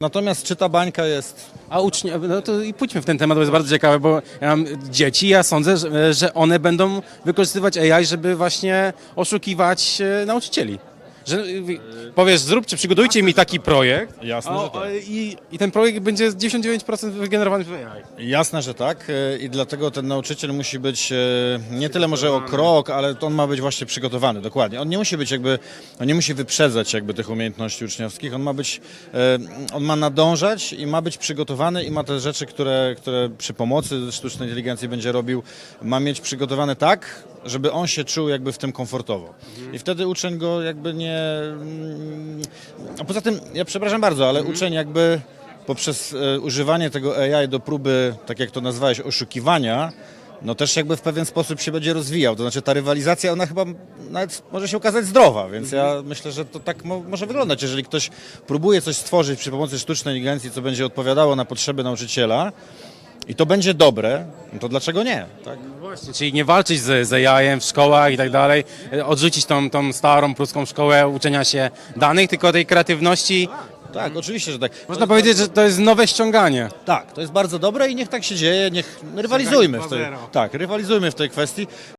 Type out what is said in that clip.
Natomiast czy ta bańka jest A ucznie, no to i pójdźmy w ten temat, bo jest bardzo ciekawe, bo ja mam dzieci, ja sądzę, że, one będą wykorzystywać AI, żeby właśnie oszukiwać e, nauczycieli. Że e, powiesz, zróbcie, przygotujcie mi taki projekt Jasne, że tak. i, i ten projekt będzie 99% wygenerowany przez AI. Jasne, że tak e, i dlatego ten nauczyciel musi być e, nie tyle może o krok, ale to on ma być właśnie przygotowany, dokładnie. On nie musi być jakby, on nie musi wyprzedzać jakby tych umiejętności uczniowskich, on ma być, e, on ma nadążać i ma być przygotowany i ma te rzeczy, które, które przy pomocy sztucznej inteligencji będzie robił, ma mieć przygotowane tak, żeby on się czuł jakby w tym komfortowo. I wtedy uczeń go jakby nie... mm, A poza tym, ja przepraszam bardzo, ale uczeń jakby poprzez e, używanie tego AI do próby, tak jak to nazwałeś, oszukiwania, no też jakby w pewien sposób się będzie rozwijał. To znaczy ta rywalizacja, ona chyba nawet może się okazać zdrowa, więc ja myślę, że to tak mo- może wyglądać. Jeżeli ktoś próbuje coś stworzyć przy pomocy sztucznej inteligencji, co będzie odpowiadało na potrzeby nauczyciela i to będzie dobre, no to dlaczego nie? Tak? Właśnie, czyli nie walczyć z, z AI-em w szkołach i tak dalej, odrzucić tą, tą starą pruską szkołę uczenia się danych, tylko tej kreatywności. Tak, oczywiście, że tak. Można powiedzieć, że to jest nowe ściąganie. Tak, to jest bardzo dobre i niech tak się dzieje, niech rywalizujmy w tej, Ściąganie 2.0. tak, rywalizujmy w tej kwestii.